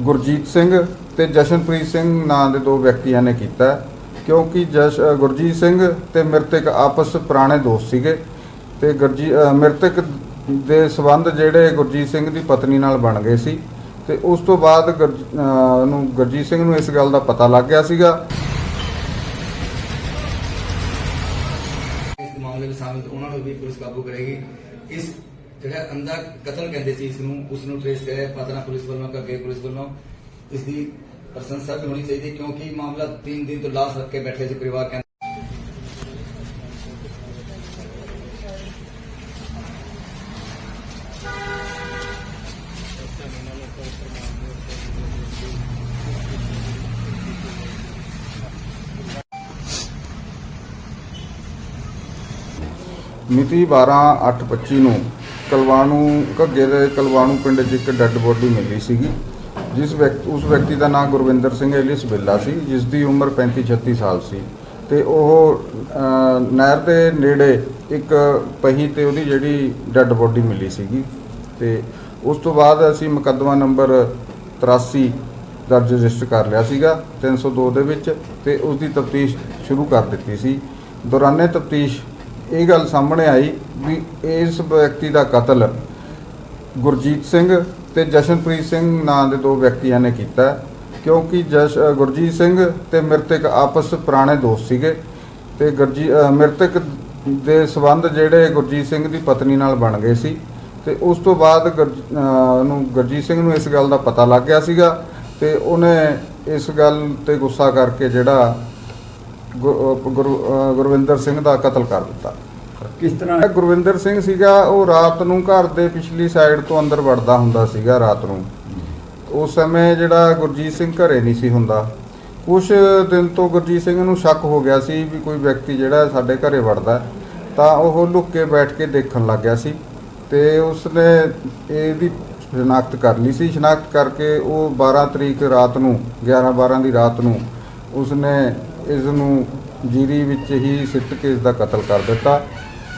ਗੁਰਜੀਤ ਸਿੰਘ ਤੇ ਜਸ਼ਨਪ੍ਰੀਤ ਸਿੰਘ ਨਾਂ ਦੇ ਦੋ ਵਿਅਕਤੀਆਂ ਨੇ ਕੀਤਾ। ਕਿਉਂਕਿ ਜਸ਼ ਗੁਰਜੀਤ ਸਿੰਘ ਤੇ ਮ੍ਰਿਤਕ ਆਪਸ ਪੁਰਾਣੇ ਦੋਸਤ ਸੀਗੇ ਤੇ ਗੁਰਜੀ ਅ, ਮ੍ਰਿਤਕ ਦੇ ਸਬੰਧ ਜਿਹੜੇ ਗੁਰਜੀਤ ਸਿੰਘ ਦੀ ਪਤਨੀ ਨਾਲ ਬਣ ਗਏ ਸੀ ਤੇ ਉਸ ਤੋਂ ਬਾਅਦ ਗੁਰਜ- ਨੂੰ ਗੁਰਜੀਤ ਸਿੰਘ ਨੂੰ ਇਸ ਗੱਲ ਦਾ ਪਤਾ ਲੱਗ ਗਿਆ ਸੀਗਾ। ਇਸ ਮਾਮਲੇ ਵਿੱਚ ਸ਼ਾਮਿਲ ਉਹਨਾਂ ਨੂੰ ਵੀ ਪੁਲਿਸ ਕਾਬੂ ਕਰੇਗੀ। ਇਸ ਜਿਹੜਾ ਅੰਦਾ ਕਤਲ ਕਹਿੰਦੇ ਸੀ, ਇਸ ਨੂੰ, ਉਸ ਨੂੰ ਟ੍ਰੇਸ ਕਰਿਆ ਪਤਨਾ ਪੁਲਿਸ ਵੱਲੋਂ ਕੱਗੇ ਪੁਲਿਸ ਵੱਲੋਂ। ਇਸ ਦੀ ਪ੍ਰਸ਼ੰਸਾ ਵੀ ਹੋਣੀ ਚਾਹੀਦੀ ਕਿਉਂਕਿ ਮਾਮਲਾ 3 ਦਿਨ ਤੋਂ ਲਾਸ਼ ਰੱਖ ਕੇ ਬੈਠੇ ਸੀ ਪਰਿਵਾਰ ਕਹਿੰਦੇ ਮਿਤੀ 12/8/25 ਨੂੰ ਕਲਵਾਣੂ, ਘੱਗੇ ਦੇ ਕਲਵਾਣੂ ਪਿੰਡ 'ਚ ਇੱਕ ਡੈੱਡ ਬੋਡੀ ਮਿਲੀ ਸੀਗੀ, ਜਿਸ ਵਿਅਕਤੀ ਉਸ ਵਿਅਕਤੀ ਦਾ ਨਾਮ ਗੁਰਵਿੰਦਰ ਸਿੰਘ ਐਲਿਸ ਬਿੱਲਾ ਸੀ, ਜਿਸ ਦੀ ਉਮਰ 35-36 ਸਾਲ ਸੀ। ਤੇ ਉਹ ਨਹਿਰ ਦੇ ਨੇੜੇ ਇੱਕ ਪਹੀ ਤੇ ਉਹਦੀ ਜਿਹੜੀ ਡੈੱਡ ਬੋਡੀ ਮਿਲੀ ਸੀਗੀ। ਤੇ ਉਸ ਤੋਂ ਬਾਅਦ ਅਸੀਂ ਮੁਕੱਦਮਾ ਨੰਬਰ 83 ਦਰਜ ਰਜਿਸਟਰ ਕਰ ਲਿਆ ਸੀਗਾ 302 ਦੇ ਵਿੱਚ, ਤੇ ਉਸ ਦੀ ਤਫਤੀਸ਼ ਸ਼ੁਰੂ ਕਰ ਦਿੱਤੀ ਸੀ। ਦੌਰਾਨੇ ਤਫਤੀਸ਼ ਇਹ ਗੱਲ ਸਾਹਮਣੇ ਆਈ ਵੀ ਇਸ ਵਿਅਕਤੀ ਦਾ ਕਤਲ ਗੁਰਜੀਤ ਸਿੰਘ ਤੇ ਜਸ਼ਨਪ੍ਰੀਤ ਸਿੰਘ ਨਾਂ ਦੇ ਦੋ ਵਿਅਕਤੀਆਂ ਨੇ ਕੀਤਾ ਕਿਉਂਕਿ ਜਸ਼ ਗੁਰਜੀਤ ਸਿੰਘ ਤੇ ਮ੍ਰਿਤਕ ਆਪਸ ਪੁਰਾਣੇ ਦੋਸਤ ਸੀਗੇ ਤੇ ਗੁਰਜੀ ਮ੍ਰਿਤਕ ਦੇ ਸਬੰਧ ਜਿਹੜੇ ਗੁਰਜੀਤ ਸਿੰਘ ਦੀ ਪਤਨੀ ਨਾਲ ਬਣ ਗਏ ਸੀ ਤੇ ਉਸ ਤੋਂ ਬਾਅਦ ਗੁਰਜ- ਨੂੰ ਗੁਰਜੀਤ ਸਿੰਘ ਨੂੰ ਇਸ ਗੱਲ ਦਾ ਪਤਾ ਲੱਗ ਗਿਆ ਸੀਗਾ ਤੇ ਉਹਨੇ ਇਸ ਗੱਲ ਤੇ ਗੁੱਸਾ ਕਰਕੇ ਜਿਹੜਾ ਗੁਰ- ਅ, ਗੁਰ- ਗੁਰਵਿੰਦਰ ਸਿੰਘ ਦਾ ਕਤਲ ਕਰ ਦਿੱਤਾ। ਕਿਸ ਤਰ੍ਹਾਂ? ਗੁਰਵਿੰਦਰ ਸਿੰਘ ਸੀਗਾ ਉਹ ਰਾਤ ਨੂੰ ਘਰ ਦੇ ਪਿਛਲੀ ਸਾਈਡ ਤੋਂ ਅੰਦਰ ਵੜਦਾ ਹੁੰਦਾ ਸੀਗਾ ਰਾਤ ਨੂੰ। ਉਸ ਸਮੇਂ ਜਿਹੜਾ ਗੁਰਜੀਤ ਸਿੰਘ ਘਰੇ ਨਹੀਂ ਸੀ ਹੁੰਦਾ। ਕੁਛ ਦਿਨ ਤੋਂ ਗੁਰਜੀਤ ਸਿੰਘ ਨੂੰ ਸ਼ੱਕ ਹੋ ਗਿਆ ਸੀ ਵੀ ਕੋਈ ਵਿਅਕਤੀ ਜਿਹੜਾ ਸਾਡੇ ਘਰੇ ਵੜਦਾ ਹੈ। ਤਾਂ ਉਹ ਲੁੱਕ ਕੇ ਬੈਠ ਕੇ ਦੇਖਣ ਲੱਗ ਗਿਆ ਸੀ ਤੇ ਉਸਨੇ ਇਹਦੀ ਸ਼ਨਾਖਤ ਕਰ ਲਈ ਸੀ। ਸ਼ਨਾਖਤ ਕਰਕੇ ਉਹ 12 ਤਰੀਕ ਰਾਤ ਨੂੰ 11 12 ਦੀ ਰਾਤ ਨੂੰ ਉਸਨੇ ਇਸ ਨੂੰ ਜੀਰੀ ਵਿੱਚ ਹੀ ਸਿੱਟ ਕੇ ਇਸ ਦਾ ਕਤਲ ਕਰ ਦਿੱਤਾ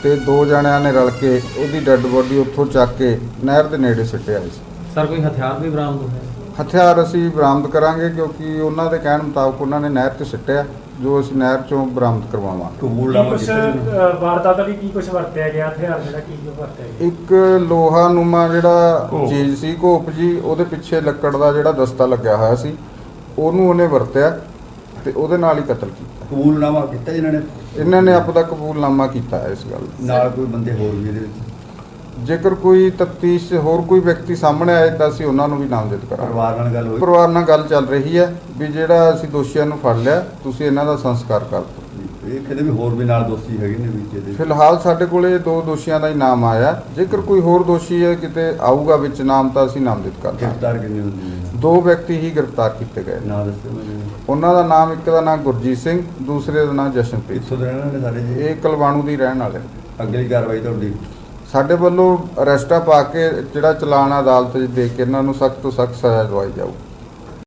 ਤੇ ਦੋ ਜਣਿਆਂ ਨੇ ਰਲ ਕੇ ਉਹਦੀ ਡੈੱਡ ਬੋਡੀ ਉੱਥੋਂ ਚੱਕ ਕੇ ਨਹਿਰ ਦੇ ਨੇੜੇ ਸਿੱਟਿਆ ਸੀ। ਸਰ ਕੋਈ ਹਥਿਆਰ ਵੀ ਬਰਾਮਦ ਹੋਇਆ ਹਥਿਆਰ ਅਸੀਂ ਬਰਾਮਦ ਕਰਾਂਗੇ ਕਿਉਂਕਿ ਉਹਨਾਂ ਦੇ ਕਹਿਣ ਮੁਤਾਬਕ ਉਹਨਾਂ ਨੇ ਨਹਿਰ 'ਤੇ ਸਿੱਟਿਆ ਜੋ ਅਸੀਂ ਨਹਿਰ 'ਚੋਂ ਬਰਾਮਦ ਕਰਵਾਵਾਂਗੇ। ਕਬੂਲ ਕੀ ਨਾਮਾ ਕੁਛ ਅ, ਵਾਰਦਾਤ ਲਈ ਕੀ ਕੁਛ ਵਰਤਿਆ ਗਿਆ? ਹਥਿਆਰ ਜਿਹੜਾ ਕੀ ਕੁਛ ਵਰਤਿਆ ਗਿਆ? ਇੱਕ ਲੋਹਾ ਨੂਮਾ ਜਿਹੜਾ ਘੋਪ। ਚੀਜ਼ ਸੀ ਘੋਪ ਜੀ ਉਹਦੇ ਪਿੱਛੇ ਲੱਕੜ ਦਾ ਜਿਹੜਾ ਦਸਤਾ ਲੱਗਿਆ ਹੋਇਆ ਸੀ ਉਹਨੂੰ ਉਹਨੇ ਵਰਤਿਆ। ਤੇ ਉਹਦੇ ਨਾਲ ਹੀ ਕਤਲ ਕੀਤਾ। ਕਬੂਲ ਨਾਮਾ ਕੀਤਾ ਇਹਨਾਂ ਨੇ? ਇਹਨਾਂ ਨੇ ਆਪਦਾ ਕਬੂਲਨਾਮਾ ਕੀਤਾ ਹੈ ਇਸ ਗੱਲ ਦਾ। ਨਾਲ ਕੋਈ ਬੰਦੇ ਹੋਰ ਵੀ ਇਹਦੇ ਵਿੱਚ? ਜੇਕਰ ਕੋਈ ਤਫਤੀਸ਼ ਹੋਰ ਕੋਈ ਵਿਅਕਤੀ ਸਾਹਮਣੇ ਆਏ ਤਾਂ ਅਸੀਂ ਉਹਨਾਂ ਨੂੰ ਵੀ ਨਾਮਜ਼ਦ ਕਰਾਂਗੇ। ਪਰਿਵਾਰ ਨਾਲ ਗੱਲ ਹੋਈ? ਪਰਿਵਾਰ ਨਾਲ ਗੱਲ ਚੱਲ ਰਹੀ ਹੈ ਵੀ ਜਿਹੜਾ ਅਸੀਂ ਦੋਸ਼ੀਆਂ ਨੂੰ ਫੜ ਲਿਆ ਤੁਸੀਂ ਇਹਨਾਂ ਦਾ ਸੰਸਕਾਰ ਕਰ ਦਿਓ। ਇਹ ਕਹਿੰਦੇ ਵੀ ਹੋਰ ਵੀ ਨਾਲ ਦੋਸਤੀ ਹੈਗੇ ਨੇ ਵਿੱਚ ਇਹਦੇ ਫਿਲਹਾਲ ਸਾਡੇ ਕੋਲੇ ਦੋ ਦੋਸ਼ੀਆਂ ਦਾ ਹੀ ਨਾਮ ਆਇਆ। ਜੇਕਰ ਕੋਈ ਹੋਰ ਦੋਸ਼ੀ ਹੈ ਕਿਤੇ ਆਊਗਾ ਵਿੱਚ ਨਾਮ ਤਾਂ ਅਸੀਂ ਨਾਮਜ਼ਦ ਕਰ ਦਾਂਗੇ। ਗ੍ਰਿਫਤਾਰ ਕਿੰਨੇ ਹੁੰਦੇ ਨੇ? ਦੋ ਵਿਅਕਤੀ ਹੀ ਗ੍ਰਿਫਤਾਰ ਕੀਤੇ ਗਏ ਨੇ। ਨਾਂ ਦੱਸੋ ਮੈਨੂੰ। ਉਹਨਾਂ ਦਾ ਨਾਮ ਇੱਕ ਦਾ ਨਾਮ ਗੁਰਜੀਤ ਸਿੰਘ ਦੂਸਰੇ ਦਾ ਨਾਮ ਜਸ਼ਨਪ੍ਰੀਤ। ਦੇ ਰਹਿਣ ਵਾਲੇ ਸਾਰੇ ਜੀ? ਇਹ ਕਲਵਾਣੂ ਦੀ ਰਹਿਣ ਵਾਲੇ। ਅਗਲੀ ਕਾਰਵਾਈ ਤੁਹਾਡੀ? ਸਾਡੇ ਵੱਲੋਂ ਅਰੈਸਟਾ ਪਾ ਕੇ ਜਿਹੜਾ ਚਲਾਨ ਅਦਾਲਤ 'ਚ ਦੇ ਕੇ ਇਹਨਾਂ ਨੂੰ ਸਖਤ ਤੋਂ ਸਖਤ ਸਜ਼ਾ ਦਵਾਈ ਜਾਊ।